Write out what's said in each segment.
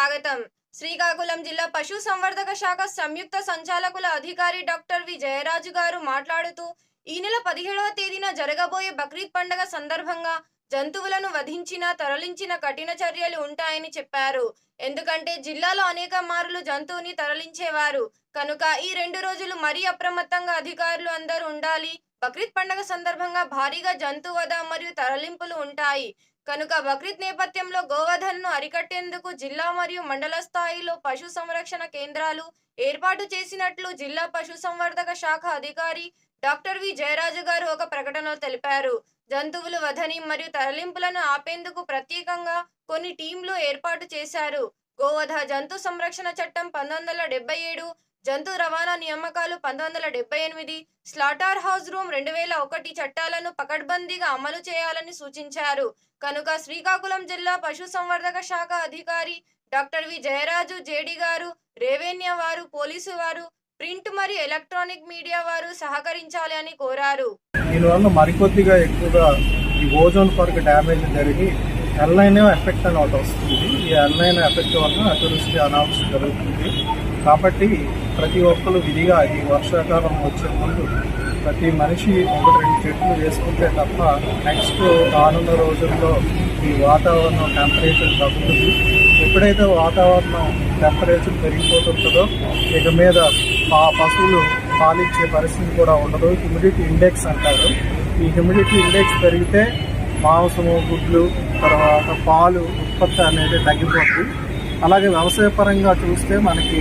స్వాగతం. శ్రీకాకుళం జిల్లా పశు సంవర్ధక శాఖ సంయుక్త సంచాలకుల అధికారి డాక్టర్ వి. జయరాజు గారు మాట్లాడుతూ ఈ నెల పదిహేడవ తేదీన జరగబోయే బక్రీద్ పండగ సందర్భంగా జంతువులను వధించిన తరలించిన కఠిన చర్యలు ఉంటాయని చెప్పారు. ఎందుకంటే జిల్లాలో అనేక మారులు జంతువుని తరలించేవారు. కనుక ఈ రెండు రోజులు మరీ అప్రమత్తంగా అధికారులు అందరూ ఉండాలి. బక్రీద్ పండగ సందర్భంగా భారీగా జంతు వధ మరియు తరలింపులు ఉంటాయి. కనుక బక్రీద్ నేపథ్యంలో గోవర్ధన్ను అరికట్టేందుకు జిల్లా మరియు మండల స్థాయిలో పశు సంరక్షణ కేంద్రాలు ఏర్పాటు చేసినట్లు జిల్లా పశు సంవర్ధక శాఖ అధికారి డాక్టర్ వి. జయరాజు గారు ఒక ప్రకటనలో తెలిపారు. జంతువులు వధని మరియు తరలింపులను ఆపేందుకు ప్రత్యేకంగా కొన్ని టీంలు ఏర్పాటు చేశారు. గోవధ జంతు సంరక్షణ చట్టం పంతొమ్మిది వందల డెబ్బై ఏడు జంతు రవాణా నియామకాలు పంతొమ్మిది వందల ఎనిమిది స్లాటర్ హౌస్ రూమ్ రెండు వేల ఒకటి చట్టాలను పకడ్బందీగా అమలు చేయాలని సూచించారు. కనుక శ్రీకాకుళం జిల్లా పశుసంవర్ధక శాఖ అధికారి డాక్టర్ వి. జయరాజు జేడి గారు రెవెన్యూ వారు పోలీసు వారు ప్రింట్ మరియు ఎలక్ట్రానిక్ మీడియా వారు సహకరించాలి అని కోరారు. దీనివల్ల మరికొద్దిగా ఎక్కువగా ఈ ఓజోన్ పొరకు డ్యామేజ్ జరిగి ఎల్ఐన్ ఎఫెక్ట్ అని ఒకటి వస్తుంది. ఈ ఎల్ఐన్ ఎఫెక్ట్ వల్ల అతివృష్టి అనావృష్టి జరుగుతుంది. కాబట్టి ప్రతి ఒక్కరు విధిగా ఈ వర్షాకాలం వచ్చే ముందు ప్రతి మనిషి ఒకటి రెండు చెట్లు వేసుకుంటే తప్ప నెక్స్ట్ రానున్న రోజుల్లో ఈ వాతావరణం టెంపరేచర్ తగ్గుతుంది. ఎప్పుడైతే వాతావరణం టెంపరేచర్ పెరిగిపోతుంటుందో ఇక మీద ఆ పశువులు పాలిచ్చే పరిస్థితి కూడా ఉండదు. హ్యూమిడిటీ ఇండెక్స్ అంటారు. ఈ హ్యూమిడిటీ ఇండెక్స్ పెరిగితే మాంసము గుడ్లు తర్వాత పాలు ఉత్పత్తి అనేది తగ్గిపోతుంది. అలాగే వ్యవసాయ పరంగా చూస్తే మనకి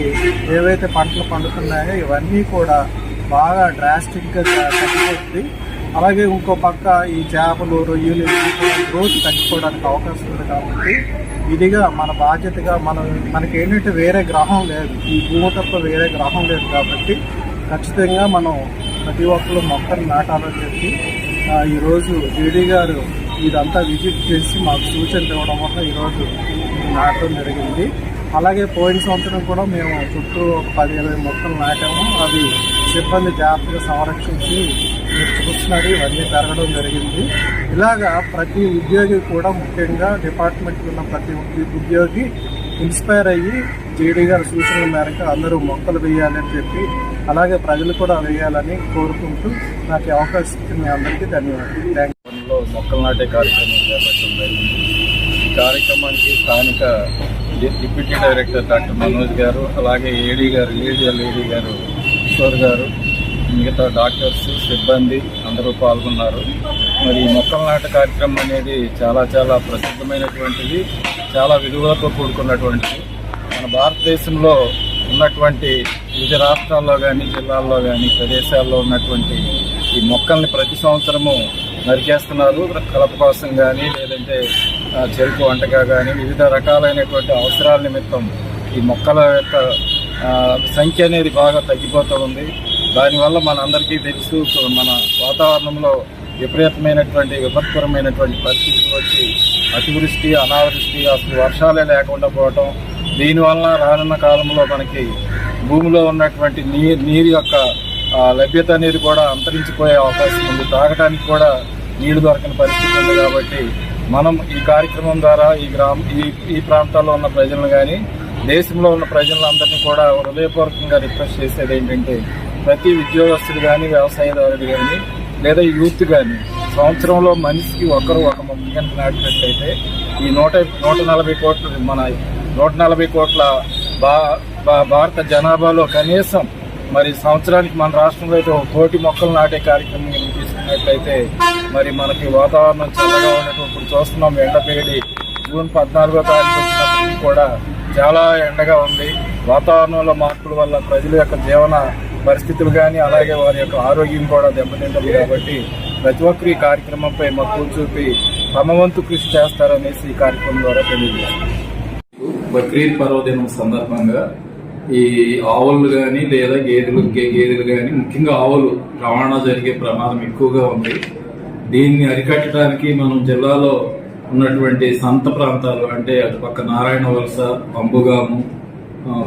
ఏవైతే పంటలు పండుతున్నాయో ఇవన్నీ కూడా బాగా డ్రాస్టిక్గా తగ్గిపోతుంది. అలాగే ఇంకో పక్క ఈ చేపలు రొయ్యలు గ్రోత్ తగ్గిపోవడానికి అవకాశం ఉంది కాబట్టి ఇదిగా మన బాధ్యతగా మనం మనకి ఏంటంటే వేరే గ్రహం లేదు. ఈ భూమి తప్ప వేరే గ్రహం లేదు కాబట్టి ఖచ్చితంగా మనం ప్రతి ఒక్కరు మొక్కలు నాటాలని చెప్పి ఈరోజు జేడీ గారు ఇదంతా విజిట్ చేసి మాకు సూచనలు ఇవ్వడం వల్ల ఈరోజు నాటడం జరిగింది. అలాగే పోయిన సంవత్సరం కూడా మేము చుట్టూ ఒక పది ఇరవై మొక్కలు నాటాము. అవి సిబ్బంది జాగ్రత్తగా సంరక్షించి మీరు చూస్తున్నారు ఇవన్నీ పెరగడం జరిగింది. ఇలాగా ప్రతి ఉద్యోగి కూడా ముఖ్యంగా డిపార్ట్మెంట్లో ఉన్న ప్రతి ఉద్యోగి ఇన్స్పైర్ అయ్యి జేడీ గారి సూచనల మేరకు అందరూ మొక్కలు వేయాలని చెప్పి అలాగే ప్రజలు కూడా వేయాలని కోరుకుంటూ నాకు అవకాశం ఇచ్చిన మీ అందరికీ ధన్యవాదాలు. మొక్కలు నాటే కార్యక్రమం చేపట్టడం జరిగింది. ఈ కార్యక్రమానికి స్థానిక డిప్యూటీ డైరెక్టర్ డాక్టర్ మనోజ్ గారు అలాగే ఏడీ గారు ఏడిఎల్ ఏడీ గారు కిషోర్ గారు మిగతా డాక్టర్స్ సిబ్బంది అందరూ పాల్గొన్నారు. మరి ఈ మొక్కల నాట కార్యక్రమం అనేది చాలా చాలా ప్రసిద్ధమైనటువంటిది చాలా విలువలతో కూడుకున్నటువంటిది. మన భారతదేశంలో ఉన్నటువంటి వివిధ రాష్ట్రాల్లో కానీ జిల్లాల్లో కానీ ప్రదేశాల్లో ఉన్నటువంటి ఈ మొక్కల్ని ప్రతి సంవత్సరము నరికేస్తున్నారు. కలప కోసం కానీ లేదంటే చెరుకు వంటగా కానీ వివిధ రకాలైనటువంటి అవసరాల నిమిత్తం ఈ మొక్కల యొక్క సంఖ్య అనేది బాగా తగ్గిపోతూ ఉంది. దానివల్ల మనందరికీ తెలుసు మన వాతావరణంలో విపరీతమైనటువంటి విపత్కరమైనటువంటి పరిస్థితులు వచ్చి అతివృష్టి అనావృష్టి అసలు వర్షాలే లేకుండా పోవటం దీనివల్ల రానున్న కాలంలో మనకి భూమిలో ఉన్నటువంటి నీరు నీరు యొక్క లభ్యత అనేది కూడా అంతరించిపోయే అవకాశం ఉంది. తాగడానికి కూడా నీళ్ళు దొరకని పరిస్థితి ఉంది కాబట్టి మనం ఈ కార్యక్రమం ద్వారా ఈ గ్రామ ఈ ఈ ప్రాంతాల్లో ఉన్న ప్రజలను కానీ దేశంలో ఉన్న ప్రజలందరినీ కూడా హృదయపూర్వకంగా రిక్వెస్ట్ చేసేది ఏంటంటే ప్రతి ఉద్యోగస్తుడు కానీ వ్యవసాయదారుడు కానీ లేదా యూత్ కానీ సంవత్సరంలో మనిషికి ఒకరు ఒక ముందు గంట నాటినట్లయితే ఈ నూట నూట నలభై కోట్ల మన నూట నలభై కోట్ల భారత జనాభాలో కనీసం మరి సంవత్సరానికి మన రాష్ట్రంలో అయితే ఒక కోటి మొక్కలు నాటే కార్యక్రమం తీసుకున్నట్లయితే మరి మనకి వాతావరణం చల్లగా ఉన్నట్టు ఇప్పుడు చూస్తున్నాం ఎండపేడి జూన్ పద్నాలుగో తారీఖు వచ్చినప్పటికీ కూడా చాలా ఎండగా ఉంది. వాతావరణంలో మార్పుల వల్ల ప్రజల యొక్క జీవన పరిస్థితులు కానీ అలాగే వారి యొక్క ఆరోగ్యం కూడా దెబ్బతింటుంది కాబట్టి ప్రతి ఒక్కరు ఈ కార్యక్రమంపై మక్కువ చూపి తమ వంతు కృషి చేస్తారనేసి ఈ కార్యక్రమం ద్వారా తెలియజేస్తారు బక్రీద్ పర్వదినం సందర్భంగా ఈ ఆవులు కానీ లేదా గేదెలు గేదెలు కానీ ముఖ్యంగా ఆవులు రవాణా జరిగే ప్రమాదం ఎక్కువగా ఉంది. దీన్ని అరికట్టడానికి మనం జిల్లాలో ఉన్నటువంటి సంత ప్రాంతాలు అంటే అటుపక్క నారాయణ వలస పంబుగాము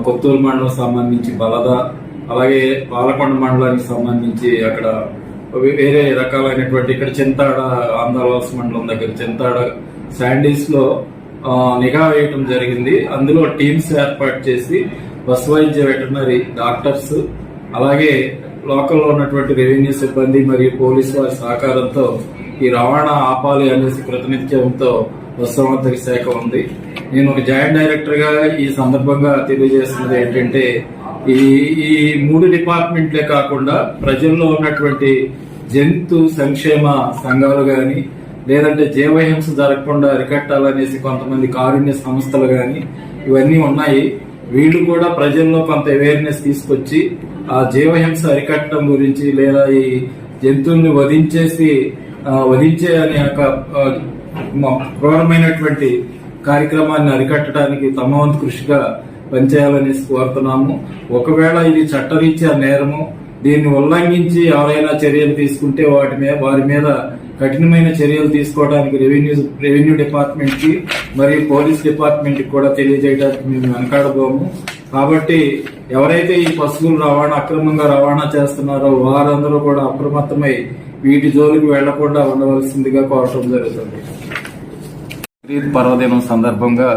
కొత్తూరు మండలం సంబంధించి బలద అలాగే పాలకొండ మండలానికి సంబంధించి అక్కడ వేరే రకాలైనటువంటి ఇక్కడ చింతాడ ఆంధ్రవలస మండలం దగ్గర చింతాడ శాండీస్లో నిఘా వేయటం జరిగింది. అందులో టీమ్స్ ఏర్పాటు చేసి బస్ వైద్య వెటర్నరీ డాక్టర్స్ అలాగే లోకల్లో ఉన్నటువంటి రెవెన్యూ సిబ్బంది మరియు పోలీసు వారి సహకారంతో ఈ రవాణా ఆపాలి అనేసి ప్రతినిత్యంతో వస్తువర్ధక శాఖ ఉంది. నేను ఒక జాయింట్ డైరెక్టర్గా ఈ సందర్భంగా తెలియజేస్తున్నది ఏంటంటే ఈ ఈ మూడు డిపార్ట్మెంట్లే కాకుండా ప్రజల్లో ఉన్నటువంటి జంతు సంక్షేమ సంఘాలు కానీ లేదంటే జీవహింస జరగకుండా అరికట్టాలనేసి కొంతమంది కారుణ్య సంస్థలు కానీ ఇవన్నీ ఉన్నాయి. వీళ్ళు కూడా ప్రజల్లో కొంత అవేర్నెస్ తీసుకొచ్చి ఆ జీవహింస అరికట్టడం గురించి లేదా ఈ జంతువుల్ని వధించేసి వధించే అనే ఒక క్రూరమైనటువంటి కార్యక్రమాన్ని అరికట్టడానికి తమ వంతు కృషిగా పనిచేయాలని కోరుతున్నాము. ఒకవేళ ఇది చట్టరీత్యా నేరము దీన్ని ఉల్లంఘించి ఎవరైనా చర్యలు తీసుకుంటే వాటి మీద వారి మీద కఠినమైన చర్యలు తీసుకోవడానికి రెవెన్యూ రెవెన్యూ డిపార్ట్మెంట్కి మరియు పోలీస్ డిపార్ట్మెంట్కి కూడా తెలియజేయడానికి మేము వెనకాడబోము. కాబట్టి ఎవరైతే ఈ పశువులు రవాణా అక్రమంగా రవాణా చేస్తున్నారో వారందరూ కూడా అప్రమత్తమై వీటి జోలికి వెళ్ళకుండా ఉండవలసిందిగా కోరటం జరుగుతుంది. పర్వదినం సందర్భంగా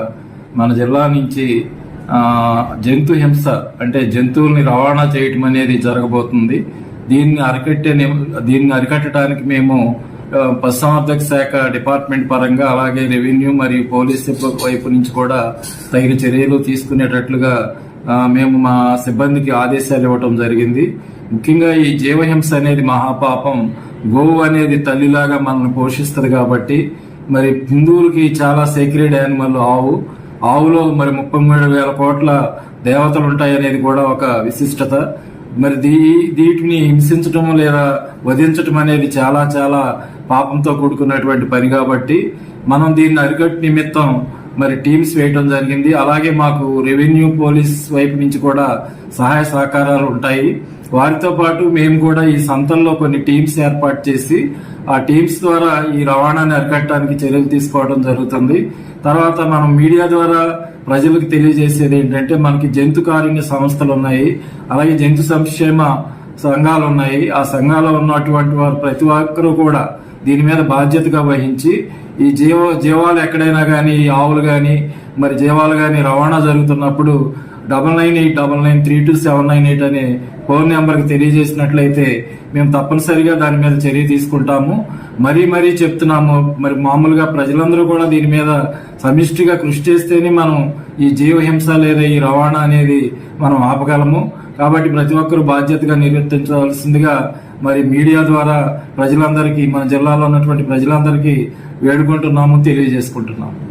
మన జిల్లా నుంచి జంతు హింస అంటే జంతువుల్ని రవాణా చేయటం అనేది జరగబోతుంది. దీన్ని అరికట్టే దీన్ని అరికట్టడానికి మేము పశుసంవర్ధక శాఖ డిపార్ట్మెంట్ పరంగా అలాగే రెవెన్యూ మరియు పోలీస్ వైపు నుంచి కూడా తగిన చర్యలు తీసుకునేటట్లుగా మేము మా సిబ్బందికి ఆదేశాలు ఇవ్వటం జరిగింది. ముఖ్యంగా ఈ జీవహింస అనేది మహాపాపం. గోవు అనేది తల్లిలాగా మనల్ని పోషిస్తుంది కాబట్టి మరి హిందువులకి చాలా సీక్రెడ్ యానిమల్ ఆవు. ఆవులో మరి ముప్పై మూడు వేల కోట్ల దేవతలు ఉంటాయనేది కూడా ఒక విశిష్టత. మరి దీ వీటిని హింసించటం లేదా వధించటం అనేది చాలా చాలా పాపంతో కూడుకున్నటువంటి పని కాబట్టి మనం దీన్ని అరికట్టు నిమిత్తం మరి టీమ్స్ వేయడం జరిగింది. అలాగే మాకు రెవెన్యూ పోలీస్ వైపు నుంచి కూడా సహాయ సహకారాలు ఉంటాయి. వారితో పాటు మేము కూడా ఈ సంతల్లో కొన్ని టీమ్స్ ఏర్పాటు చేసి ఆ టీమ్స్ ద్వారా ఈ రవాణాని అరికట్టడానికి చర్యలు తీసుకోవడం జరుగుతుంది. తర్వాత మనం మీడియా ద్వారా ప్రజలకు తెలియజేసేది ఏంటంటే మనకి జంతు కారుణ్య సంస్థలు ఉన్నాయి. అలాగే జంతు సంక్షేమ సంఘాలు ఉన్నాయి. ఆ సంఘాలు ఉన్నటువంటి వారు ప్రతి ఒక్కరూ కూడా దీని మీద బాధ్యతగా వహించి ఈ జీవ జీవాలు ఎక్కడైనా కానీ ఈ ఆవులు కానీ మరి జీవాలు కానీ రవాణా జరుగుతున్నప్పుడు double nine eight double nine three two seven nine eight అనే ఫోన్ నెంబర్కి తెలియజేసినట్లయితే మేము తప్పనిసరిగా దాని మీద చర్య తీసుకుంటాము. మరీ మరీ చెప్తున్నాము మరి మామూలుగా ప్రజలందరూ కూడా దీని మీద సమిష్టిగా కృషి చేస్తేనే మనం ఈ జీవహింస లేదా ఈ రవాణా అనేది మనం ఆపగలము. కాబట్టి ప్రతి ఒక్కరూ బాధ్యతగా నిర్వర్తించవలసిందిగా మరి మీడియా ద్వారా ప్రజలందరికీ మన జిల్లాలో ఉన్నటువంటి ప్రజలందరికీ వేడుకుంటున్నాము తెలియజేసుకుంటున్నాము.